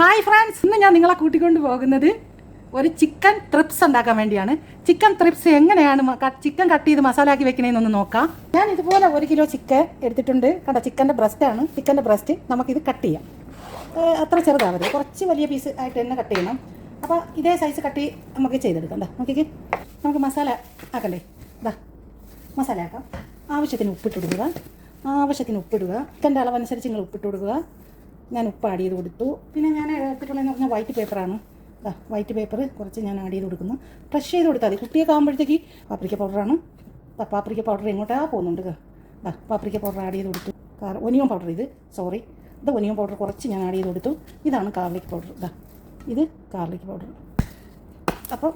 Hi friends ഇന്ന് ഞാൻ നിങ്ങളെ കൂട്ടിക്കൊണ്ട് പോകുന്നത് ഒരു ചിക്കൻ ത്രിപ്സ് ഉണ്ടാക്കാൻ വേണ്ടിയാണ്. ചിക്കൻ ത്രിപ്സ് എങ്ങനെയാണ് ചിക്കൻ കട്ട് ചെയ്ത് മസാല ആക്കി വെക്കണേന്നൊന്ന് നോക്കാം. ഞാൻ ഇതുപോലെ ഒരു കിലോ ചിക്കൻ എടുത്തിട്ടുണ്ട്. കണ്ട ചിക്കന്റെ ബ്രസ്റ്റ് ആണ്. ചിക്കന്റെ ബ്രസ്റ്റ് നമുക്കിത് കട്ട് ചെയ്യാം. അത്ര ചെറുതാവരുത്. കുറച്ച് വലിയ പീസ് ആയിട്ട് തന്നെ കട്ട് ചെയ്യണം. അപ്പോൾ ഇതേ സൈസ് കട്ട് നമുക്ക് ചെയ്തെടുക്കാം. ദാ നോക്കിക്കേ. നമുക്ക് മസാല ആക്കണ്ടേ? ഇതാ മസാല ആക്കാം. ആവശ്യത്തിന് ഉപ്പിട്ട് കൊടുക്കുക. ആവശ്യത്തിന് ഉപ്പിടുക. ചിക്കന്റെ അളവനുസരിച്ച് നിങ്ങൾ ഉപ്പിട്ട് കൊടുക്കുക. ഞാൻ ഉപ്പ് ആഡ് ചെയ്ത് കൊടുത്തു. പിന്നെ ഞാൻ എടുത്തിട്ടുള്ളതെന്ന് പറഞ്ഞാൽ വൈറ്റ് പേപ്പറാണ് വൈറ്റ് പേപ്പർ കുറച്ച് ഞാൻ ആഡ് ചെയ്ത് കൊടുക്കുന്നു. ഫ്രഷ് ചെയ്ത് കൊടുത്താൽ മതി. കുട്ടിയൊക്കെ ആകുമ്പോഴത്തേക്ക് പാപ്രിക്ക പൗഡറാണ് പാപ്രിക്ക പൗഡർ എങ്ങോട്ടാ പോകുന്നുണ്ട് പാപ്രിക്ക പൗഡർ ആഡ് ചെയ്ത് കൊടുത്തു. കാർ ഒനിയൻ പൗഡർ ഇത് സോറി ഇത് ഒനിയൻ പൗഡർ കുറച്ച് ഞാൻ ആഡ് ചെയ്ത് കൊടുത്തു. ഇതാണ് കാർലിക് പൗഡർ ഇതാ ഇത് കാർലിക് പൗഡർ അപ്പോൾ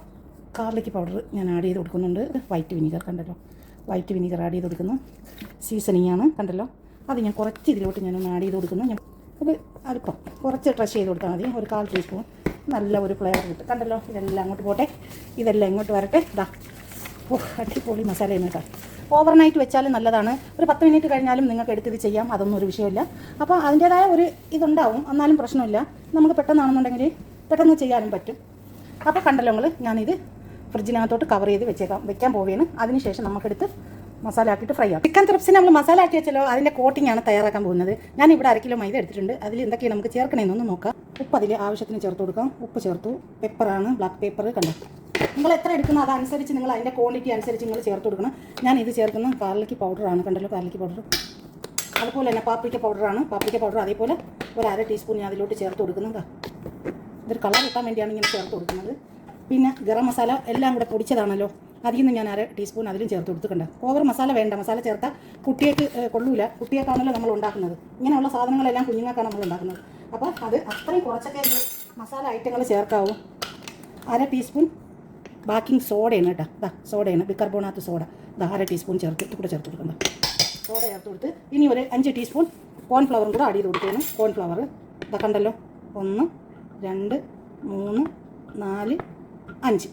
കാർലിക് പൗഡർ ഞാൻ ആഡ് ചെയ്ത് കൊടുക്കുന്നുണ്ട്. വൈറ്റ് വിനീഗർ കണ്ടല്ലോ. വൈറ്റ് വിനീഗർ ആഡ് ചെയ്ത് കൊടുക്കുന്നു. സീസണിങ് ആണ് കണ്ടല്ലോ. അത് ഞാൻ കുറച്ച് ഇതിലോട്ട് ഞാനൊന്ന് ആഡ് ചെയ്ത് കൊടുക്കുന്നു. ഞാൻ ഒരു അല്പം കുറച്ച് ട്രഷ് ചെയ്ത് കൊടുത്താൽ മതി. ഒരു കാൽ ടീസ്പൂൺ നല്ല ഒരു ഫ്ലേവർ കിട്ടും. കണ്ടല്ലോ? ഇതെല്ലാം അങ്ങോട്ട് പോട്ടെ. ഇതെല്ലാം ഇങ്ങോട്ട് വരട്ടെ. ഇതാ ഓ അടിപൊളി മസാലയാണ് കേട്ടോ. ഓവർനൈറ്റ് വെച്ചാലും നല്ലതാണ്. ഒരു പത്ത് മിനിറ്റ് കഴിഞ്ഞാലും നിങ്ങൾക്ക് എടുത്തിത് ചെയ്യാം. അതൊന്നും ഒരു വിഷയമില്ല. അപ്പോൾ അതിന്റേതായ ഒരു ഇതുണ്ടാവും. എന്നാലും പ്രശ്നമില്ല. നമുക്ക് പെട്ടെന്നാണെന്നുണ്ടെങ്കിൽ പെട്ടെന്ന് ചെയ്യാനും പറ്റും. അപ്പോൾ കണ്ടല്ലോ നിങ്ങൾ ഞാനിത് ഫ്രിഡ്ജിനകത്തോട്ട് കവർ ചെയ്ത് വെച്ചേക്കാം. വെക്കാൻ പോവുകയാണ് അതിനുശേഷം നമുക്കെടുത്ത് മസാല ആക്കിയിട്ട് ഫ്രൈ ആക്കും. ചിക്കൻ ത്രിപ്സിന് നമ്മൾ മസാല ആക്കി വെച്ചല്ലോ അതിന്റെ കോട്ടിംഗ് ആണ് തയ്യാറാക്കാൻ പോകുന്നത്. ഞാൻ ഇവിടെ അര കിലോ മൈദ എടുത്തിട്ടുണ്ട്. അതിൽ എന്തൊക്കെയാണ് നമുക്ക് ചേർക്കണമെന്നൊന്ന് നോക്കാം. ഉപ്പ് അതിൽ ആവശ്യത്തിന് ചേർത്ത് കൊടുക്കാം. ഉപ്പ് ചേർത്തു. പെപ്പറാണ് ബ്ലാക്ക് പേപ്പർ കണ്ടു? നിങ്ങൾ എത്ര എടുക്കുന്നത് അതനുസരിച്ച് നിങ്ങൾ അതിന്റെ ക്വാണ്ടിറ്റി അനുസരിച്ച് നിങ്ങൾ ചേർത്ത് കൊടുക്കണം. ഞാൻ ഇത് ചേർക്കുന്ന കാർലിക്ക് പൗഡറാണ് കണ്ടല്ലോ കാർലിക്ക് പൗഡർ അതുപോലെ തന്നെ പാപ്രിക്ക പൗഡറാണ് പാപ്രിക്ക പൗഡർ അതേപോലെ ഒരു അര ടീസ്പൂൺ ഞാൻ അതിലോട്ട് ചേർത്ത് കൊടുക്കുന്നത് ഇതൊരു കളർ കിട്ടാൻ വേണ്ടിയാണ് ഇങ്ങനെ ചേർത്ത് കൊടുക്കുന്നത്. പിന്നെ ഗരം മസാല എല്ലാം കൂടെ പൊടിച്ചതാണല്ലോ. അതിൽ നിന്ന് ഞാൻ അര ടീസ്പൂൺ അതിലും ചേർത്ത് കൊടുത്തിട്ടുണ്ട്. ഓവർ മസാല വേണ്ട. മസാല ചേർത്താൽ കുട്ടിയേക്ക് കൊള്ളൂല. കുട്ടിയേക്കാണല്ലോ നമ്മൾ ഉണ്ടാക്കുന്നത്. ഇങ്ങനെയുള്ള സാധനങ്ങളെല്ലാം കുഞ്ഞുങ്ങൾക്കാണ് നമ്മൾ ഉണ്ടാക്കുന്നത്. അപ്പോൾ അത് അത്രയും കുറച്ചൊക്കെ മസാല ഐറ്റങ്ങൾ ചേർക്കാവും. അര ടീസ്പൂൺ ബാക്കിംഗ് സോഡയാണ് കേട്ടോ. ദാ സോഡയാണ് ബിക്കർബോണാത്ത് സോഡ ദാ അര ടീസ്പൂൺ ചേർത്ത് ഇത് കൂടെ ചേർത്ത് കൊടുക്കണ്ട സോഡ ചേർത്ത് കൊടുത്ത് ഇനി ഒരു അഞ്ച് ടീസ്പൂൺ കോൺഫ്ലവറും കൂടെ ആഡ് ചെയ്ത് കൊടുക്കുകയാണ്. കോൺഫ്ലവർ ഇതാ കണ്ടല്ലോ. ഒന്ന് രണ്ട് മൂന്ന് നാല് അഞ്ച്.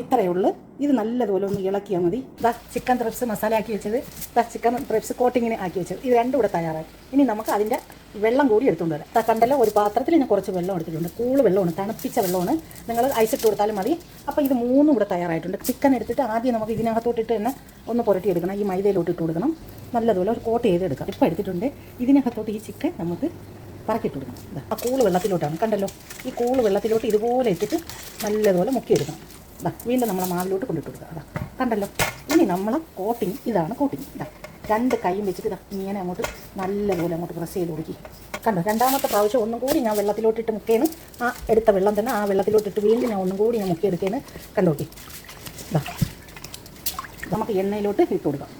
ഇത്രയേ ഉള്ളൂ. ഇത് നല്ലതുപോലെ ഒന്ന് ഇളക്കിയാൽ മതി. ദാ ചിക്കൻ ത്രിപ്സ് മസാല ആക്കി വെച്ചത്. ദാ ചിക്കൻ ത്രിപ്സ് കോട്ടിങ്ങിന് ആക്കി വെച്ചത്. ഇത് രണ്ടും കൂടെ തയ്യാറായി ഇനി നമുക്ക് അതിന്റെ വെള്ളം കൂടി എടുത്തുകൊണ്ട് വരാം. ദാ കണ്ടല്ലോ ഒരു പാത്രത്തിൽ ഞാൻ കുറച്ച് വെള്ളം എടുത്തിട്ടുണ്ട്. കൂൾ വെള്ളമാണ് തണുപ്പിച്ച വെള്ളമാണ്. നിങ്ങൾ ഐസ് ഇട്ട് കൊടുത്താലും മതി. അപ്പോൾ ഇത് മൂന്നും കൂടെ തയ്യാറായിട്ടുണ്ട്. ചിക്കൻ എടുത്തിട്ട് ആദ്യം നമുക്ക് ഇതിനകത്തോട്ടിട്ട് തന്നെ ഒന്ന് പുരട്ടിയെടുക്കണം. ഈ മൈദയിലോട്ട് ഇട്ട് കൊടുക്കണം. നല്ലതുപോലെ ഒരു കോട്ട് ചെയ്തെടുക്കാം ഇപ്പോൾ എടുത്തിട്ടുണ്ട്. ഇതിനകത്തോട്ട് ഈ ചിക്കൻ നമുക്ക് പറക്കിട്ട് കൊടുക്കണം. ആ കൂൾ വെള്ളത്തിലോട്ടാണ്. കണ്ടല്ലോ ഈ കൂൾ വെള്ളത്തിലോട്ട് ഇതുപോലെ ഇട്ടിട്ട് നല്ലതുപോലെ മുക്കിയെടുക്കണം. ഇതാ വീണ്ടും നമ്മളെ മാവിലോട്ട് കൊണ്ടിട്ട് കൊടുക്കുക അതാ കണ്ടല്ലോ? ഇനി നമ്മളെ കോട്ടിങ് ഇതാണ് കോട്ടിങ് ഇതാ രണ്ട് കൈയും വെച്ചിട്ട് ഇതാ ഇങ്ങനെ അങ്ങോട്ട് നല്ലപോലെ അങ്ങോട്ട് പ്രസ് ചെയ്ത് കൊടുക്കി. കണ്ടോ? രണ്ടാമത്തെ പ്രാവശ്യം ഒന്നും കൂടി ഞാൻ വെള്ളത്തിലോട്ടിട്ട് മുക്കേന്ന് ആ എടുത്ത വെള്ളം തന്നെ ആ വെള്ളത്തിലോട്ടിട്ട് വീണ്ടും ഞാൻ ഒന്നും കൂടി ഞാൻ മുക്കിയെടുക്കേന്ന് കണ്ടോക്കി ഇതാ നമുക്ക് എണ്ണയിലോട്ട് ഇട്ട് കൊടുക്കാം.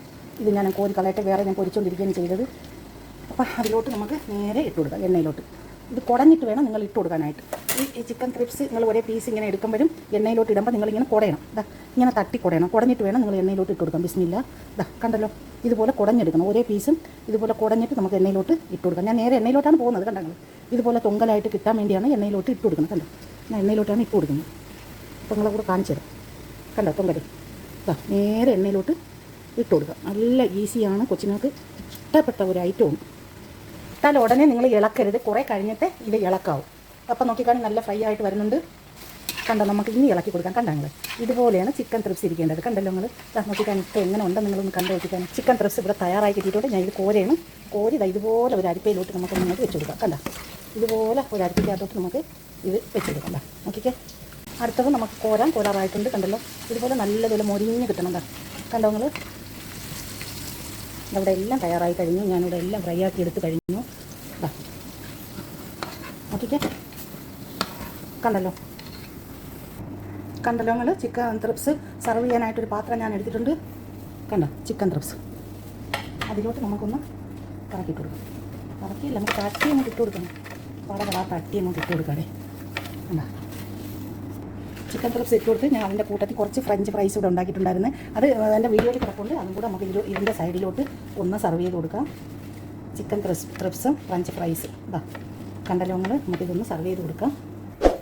ഇത് ഞാൻ കോരി കളയട്ടെ വേറെ ഞാൻ പൊരിച്ചുകൊണ്ടിരിക്കുകയാണ് ചെയ്തത്. അപ്പോൾ അതിലോട്ട് നമുക്ക് നേരെ ഇട്ട് കൊടുക്കാം എണ്ണയിലോട്ട്. ഇത് കുടഞ്ഞിട്ട് വേണം നിങ്ങൾ ഇട്ട് കൊടുക്കാനായിട്ട്. ഈ ചിക്കൻ ക്രിപ്സ് നിങ്ങൾ ഒരേ പീസ് ഇങ്ങനെ എടുക്കുമ്പോഴും എണ്ണയിലോട്ട് ഇടുമ്പോൾ നിങ്ങൾ നിങ്ങളിങ്ങനെ കുടയണം. ഇതാ ഇങ്ങനെ തട്ടി കുടയണം. കുടഞ്ഞിട്ട് വേണം നിങ്ങൾ എണ്ണയിലോട്ട് ഇട്ട് കൊടുക്കാം ബിസ്മില്ല. ഇതാ കണ്ടല്ലോ? ഇതുപോലെ കുടഞ്ഞെടുക്കണം. ഒരേ പീസും ഇതുപോലെ കുടഞ്ഞിട്ട് നമുക്ക് എണ്ണയിലോട്ട് ഇട്ട് കൊടുക്കാം. ഞാൻ നേരെ എണ്ണയിലോട്ടാണ് പോകുന്നത് കണ്ടങ്ങൾ ഇതുപോലെ തൊങ്കലായിട്ട് കിട്ടാൻ വേണ്ടിയാണ് എണ്ണയിലോട്ട് ഇട്ട് കൊടുക്കുന്നത് കണ്ടോ? ഞാൻ എണ്ണയിലോട്ടാണ് ഇട്ട് കൊടുക്കുന്നത്. അപ്പോൾ നിങ്ങളെ കൂടെ കാണിച്ചു തരാം. കണ്ടോ? തൊങ്കൽ. ഇതാ നേരെ എണ്ണയിലോട്ട് ഇട്ട് കൊടുക്കുക നല്ല ഈസിയാണ് കൊച്ചിനകത്ത് ഇഷ്ടപ്പെട്ട ഒരു ഐറ്റവും ഇട്ടാൽ ഉടനെ നിങ്ങൾ ഇളക്കരുത്. കുറേ കഴിഞ്ഞിട്ട് ഇത് ഇളക്കാവും. അപ്പം നോക്കിക്കാണെങ്കിൽ നല്ല ഫ്രൈ ആയിട്ട് വരുന്നുണ്ട്. കണ്ടോ നമുക്ക് ഇനി ഇളക്കി കൊടുക്കാം. കണ്ടോ നിങ്ങൾ ഇതുപോലെയാണ് ചിക്കൻ ത്രിപ്സ് ഇരിക്കേണ്ടത്. കണ്ടല്ലോ നിങ്ങൾ നോക്കിക്കാൻ ഇപ്പോൾ എങ്ങനെ ഉണ്ടെന്ന് നിങ്ങളൊന്ന് കണ്ടു നോക്കിക്കാൻ ചിക്കൻ ത്രിപ്സ് ഇവിടെ തയ്യാറായി കിട്ടിയിട്ടുണ്ട്. ഞാൻ ഇത് കോരയാണ്. കോരി ഇതുപോലെ ഒരു അരിപ്പയിലോട്ട് നമുക്ക് നിങ്ങൾക്ക് വെച്ച് കൊടുക്കാം. കണ്ടോ? ഇതുപോലെ ഒരു അരിപ്പിക്കകത്തോട്ട് നമുക്ക് ഇത് വെച്ച് കൊടുക്കാം. കണ്ടോ? നോക്കിക്കേ. അടുത്തത് നമുക്ക് കോരാൻ കോരാറായിട്ടുണ്ട്. കണ്ടല്ലോ? ഇതുപോലെ നല്ലതുപോലെ മൊരിഞ്ഞ് കിട്ടണം. കണ്ടോ? നിങ്ങൾ ഇവിടെ എല്ലാം തയ്യാറായി കഴിഞ്ഞു. ഞാനിവിടെ എല്ലാം ഫ്രൈ ആക്കി എടുത്ത് കഴിഞ്ഞു. നോക്കിക്കേ. കണ്ടല്ലോ. കണ്ടല്ലോ നിങ്ങൾ ചിക്കൻ ത്രിപ്സ് സർവ് ചെയ്യാനായിട്ടൊരു പാത്രം ഞാൻ എടുത്തിട്ടുണ്ട്. കണ്ടോ? ചിക്കൻ ത്രിപ്സ് അതിലോട്ട് നമുക്കൊന്ന് കറക്കിയിട്ട് കൊടുക്കാം. കറക്കിയില്ല നമുക്ക് തട്ടിയൊന്നും ഇട്ട് കൊടുക്കണം. പാടെ ആ തട്ടി നമുക്ക് ഇട്ട് കൊടുക്കാടേ കണ്ടോ? ചിക്കൻ ത്രിപ്സ് ഇട്ട് കൊടുത്ത് ഞാൻ അതിന്റെ കൂട്ടത്തിൽ കുറച്ച് ഫ്രഞ്ച് ഫ്രൈസ് കൂടെ ഉണ്ടാക്കിയിട്ടുണ്ടായിരുന്നു. അത് എന്റെ വീഡിയോയിൽ കിടപ്പുണ്ട്. അതും കൂടെ നമുക്ക് ഇതിൽ ഇതിന്റെ സൈഡിലോട്ട് ഒന്ന് സെർവ് ചെയ്ത് കൊടുക്കാം. ചിക്കൻ ത്രിപ്സ് ത്രിപ്സും ഫ്രഞ്ച് ഫ്രൈസ് ഇതാ കണ്ടല്ലോ നിങ്ങൾ? നമുക്കിതൊന്ന് സെർവ് ചെയ്ത് കൊടുക്കാം.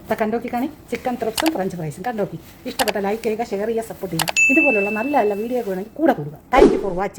ഇപ്പം കണ്ടോക്കി കാണി? ചിക്കൻ ത്രിപ്സും ഫ്രഞ്ച് ഫ്രൈസും കണ്ടോക്കി? ഇഷ്ടപ്പെട്ട ലൈക്ക് ചെയ്യുക ഷെയർ ചെയ്യുക സപ്പോർട്ട് ചെയ്യുക. ഇതുപോലുള്ള നല്ല നല്ല വീഡിയോ വേണമെങ്കിൽ കൂടെ കൊടുക്കുക താങ്ക് ഫോർ വാച്ചിങ്